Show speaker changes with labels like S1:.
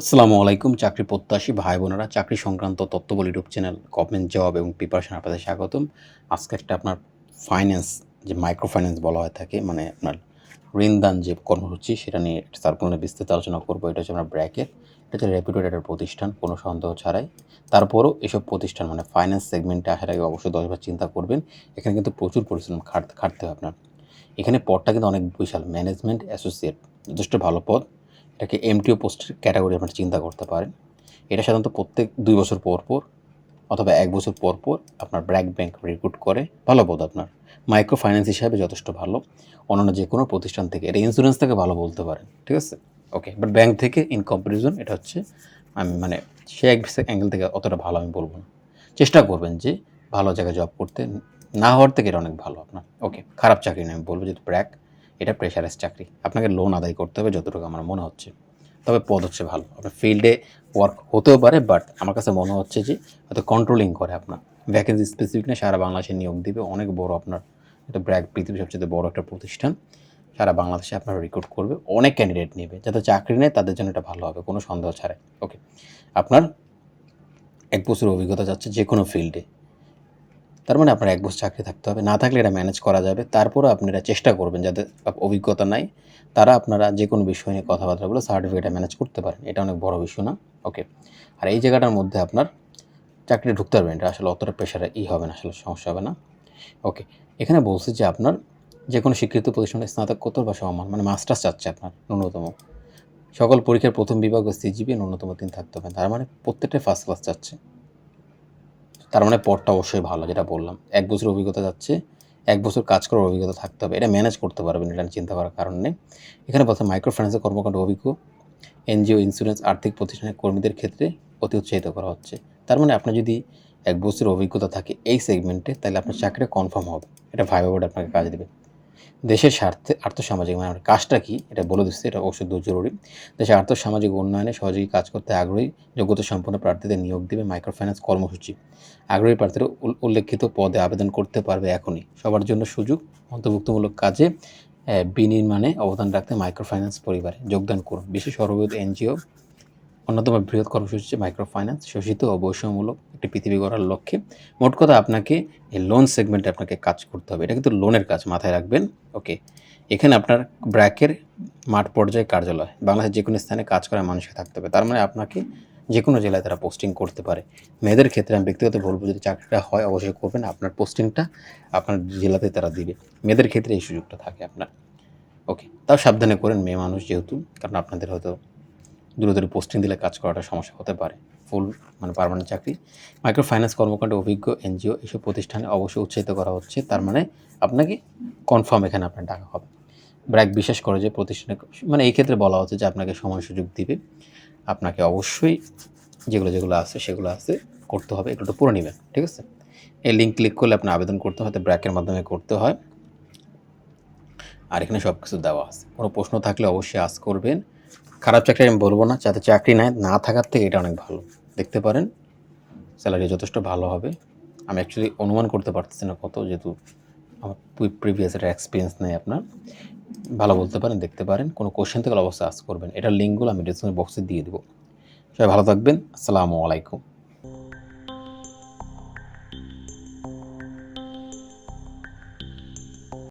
S1: আসসালামু আলাইকুম, চাকরি প্রত্যাশী ভাই বোনেরা, চাকরি সংক্রান্ত তথ্যবল ইউটিউব চ্যানেল গভর্নমেন্ট জব এবং প্রিপারেশন আপনাদের স্বাগতম। আজকে একটা আপনার ফাইন্যান্স যে মাইক্রো ফাইন্যান্স বলা হয়ে থাকে মানে আপনার ঋণদান যে কর্মসূচি, সেটা নিয়ে সার্কুলার বিস্তৃত আলোচনা করব। এটা হচ্ছে আপনার ব্র্যাকের এটা হচ্ছে রেপুটেড একটা প্রতিষ্ঠান, কোনো সন্দেহ ছাড়াই। তারপরও এসব প্রতিষ্ঠান মানে ফাইন্যান্স সেগমেন্টে আসার আগে অবশ্যই দশবার চিন্তা করবেন। এখানে কিন্তু প্রচুর পরিশ্রম খাটতে খাটতে হবে আপনার। এখানে পদটা কিন্তু অনেক বিশাল ম্যানেজমেন্ট অ্যাসোসিয়েট যথেষ্ট ভালো পদ। এটাকে এমটিও পোস্টের ক্যাটাগরি আপনারা চিন্তা করতে পারেন। এটা সাধারণত প্রত্যেক দুই বছর পর পর অথবা এক বছর পর পর আপনার ব্র্যাক ব্যাংক রিক্রুট করে। ভালো বোধ আপনার। মাইক্রো ফাইন্যান্স হিসাবে যথেষ্ট ভালো। অন্যান্য যে কোনো প্রতিষ্ঠান থেকে এটা ইন্স্যুরেন্স থেকে ভালো বলতে পারেন। ঠিক আছে? ওকে বাট ব্যাংক থেকে ইন কম্পারিজন এটা হচ্ছে, আমি মানে সে এক অ্যাঙ্গেল থেকে অতটা ভালো আমি বলব না। চেষ্টা করবেন যে ভালো জায়গায় জব করতে। না হওয়ার থেকে এটা অনেক ভালো আপনার। ওকে খারাপ চাকরি না আমি বলব যেহেতু ব্র্যাক। এটা প্রেশারাইজ চাকরি। আপনাকে লোন আদায় করতে হবে যতটুকু আমার মনে হচ্ছে। তবে পদ হচ্ছে ভালো। আপনার ফিল্ডে ওয়ার্ক হতেও পারে বাট আমার কাছে মনে হচ্ছে যে হয়তো কন্ট্রোলিং করে আপনার। ভ্যাকেন্সি স্পেসিফিক না, সারা বাংলাদেশে নিয়োগ দিবে। অনেক বড় আপনার, এটা ব্র্যাক পৃথিবীর সবচেয়ে বড় একটা প্রতিষ্ঠান। সারা বাংলাদেশে আপনার রিক্রুট করবে। অনেক ক্যান্ডিডেট নেবে। যাতে চাকরি নেয়, তাদের জন্য এটা ভালো হবে। কোনো সন্দেহ ছাড়াই। ওকে আপনার এক বছর অভিজ্ঞতা যাচ্ছে যে কোনো ফিল্ডে তার মানে আপনার এক বছর চাকরি থাকতে হবে। না থাকলে এটা ম্যানেজ করা যাবে। তারপরও আপনি এটা চেষ্টা করবেন যাদের অভিজ্ঞতা নাই। তারা আপনারা যে কোনো বিষয় নিয়ে কথাবার্তা বলে সার্টিফিকেটটা ম্যানেজ করতে পারেন। এটা অনেক বড় বিষয় না? ওকে আর এই জায়গাটার মধ্যে আপনার চাকরি ঢুকতে পারবেন। এটা আসলে অতটা প্রেশারে ই হবে না, আসলে সমস্যা হবে না। ওকে এখানে বলছি যে আপনার যে কোনো স্বীকৃত প্রতিষ্ঠানে স্নাতকোত্তর বা সমান মানে মাস্টার্স চাচ্ছে আপনার, ন্যূনতম। সকল পরীক্ষার প্রথম বিভাগ ও সিজিপি ন্যূনতম তিন থাকতে হবে। তার মানে প্রত্যেকটাই ফার্স্ট ক্লাস চাচ্ছে। তার মানে পথটা অবশ্যই ভালো, যেটা বললাম। এক বছর অভিজ্ঞতা যাচ্ছে, এক বছর কাজ করার অভিজ্ঞতা থাকতে হবে। এটা ম্যানেজ করতে পারবেন, এটা চিন্তা করার কারণ নেই। এখানে বলছে মাইক্রো ফাইন্যান্সের কর্মকাণ্ড অভিজ্ঞ, এনজিও ইন্স্যুরেন্স আর্থিক প্রতিষ্ঠানের কর্মীদের ক্ষেত্রে অতি উৎসাহিত করা হচ্ছে। তার মানে আপনার যদি এক বছরের অভিজ্ঞতা থাকে এই সেগমেন্টে তাহলে আপনার চাকরিটা কনফার্ম হবে। এটা ভাইবা আপনাকে কাজ দেবে। দেশের স্বার্থে, আর্থসামাজিক মানে আমার কাজটা কি, এটা বলে দিচ্ছে, এটা অবশ্যই জরুরি। দেশের আর্থসামাজিক উন্নয়নে সহযোগী কাজ করতে আগ্রহী যোগ্যতা সম্পন্ন প্রার্থীদের নিয়োগ দেবে মাইক্রো ফাইন্যান্স কর্মসূচি। আগ্রহী প্রার্থীরা উল- উল্লেখিত পদে আবেদন করতে পারবে এখনই। সবার জন্য সুযোগ, অন্তর্ভুক্তমূলক কাজে বিনির্মাণে অবদান রাখতে মাইক্রো ফাইন্যান্স পরিবারে যোগদান করুন। বিশেষ সর্ববৃহৎ এনজিও অন্যতম বৃহৎ কর্মসূচি হচ্ছে মাইক্রো ফাইন্যান্স শোষিত ও বৈষম্যমূলক একটি পৃথিবী গড়ার লক্ষ্যে। মোট কথা আপনাকে এই লোন সেগমেন্টে আপনাকে কাজ করতে হবে। এটা কিন্তু লোনের কাজ, মাথায় রাখবেন। ওকে এখানে আপনার ব্র্যাকের মাঠ পর্যায়ে কার্যালয়, বাংলাদেশের যে কোনো স্থানে কাজ করার মানুষকে থাকতে হবে। তার মানে আপনাকে যে কোনো জেলায় তারা পোস্টিং করতে পারে। মেয়েদের ক্ষেত্রে আমি ব্যক্তিগত বলব, যদি চাকরিটা হয়, অবশ্যই করবেন। আপনার পোস্টিংটা আপনার জেলাতে তারা দিবে। মেয়েদের ক্ষেত্রে এই সুযোগটা থাকে আপনার। ওকে তাও সাবধানে করেন, মেয়ে মানুষ যেহেতু, কারণ আপনাদের হয়তো দূরে দূরে পোস্টিং দিলে কাজ করাটা সমস্যা হতে পারে। ফুল মানে পারমানেন্ট চাকরি। মাইক্রো ফাইন্যান্স কর্মকাণ্ডে অভিজ্ঞ এনজিও এসব প্রতিষ্ঠানে অবশ্যই উৎসাহিত করা হচ্ছে। তার মানে আপনাকে কনফার্ম এখানে আপনার টাকা হবে। ব্র্যাক বিশ্বাস করে যে প্রতিষ্ঠানে মানে এই ক্ষেত্রে বলা হচ্ছে যে আপনাকে সময় সুযোগ দিবে। আপনাকে অবশ্যই যেগুলো যেগুলো আছে সেগুলো আছে করতে হবে এগুলো পুরো নেবেন, ঠিক আছে? এই লিঙ্ক ক্লিক করলে আপনি আবেদন করতে হয় ব্র্যাকের মাধ্যমে করতে হয়। আর এখানে সব কিছু দেওয়া আছে। কোনো প্রশ্ন থাকলে অবশ্যই আজ করবেন। খারাপ চাকরি আমি বলব না, যাতে চাকরি নাই, না থাকার থেকে এটা অনেক ভালো। দেখতে পারেন স্যালারি যথেষ্ট ভালো হবে। আমি অ্যাকচুয়ালি অনুমান করতে পারতেছি না কত, যেহেতু আমার প্রিভিয়াস একটা এক্সপিরিয়েন্স নেই আপনার। ভালো বলতে পারেন, দেখতে পারেন, কোনো কোশ্চেন থেকে অবশ্যই আস করবেন। এটার লিঙ্কগুলো আমি ডিসক্রিপশন বক্সে দিয়ে দেবো। সবাই ভালো থাকবেন, আসসালামু আলাইকুম।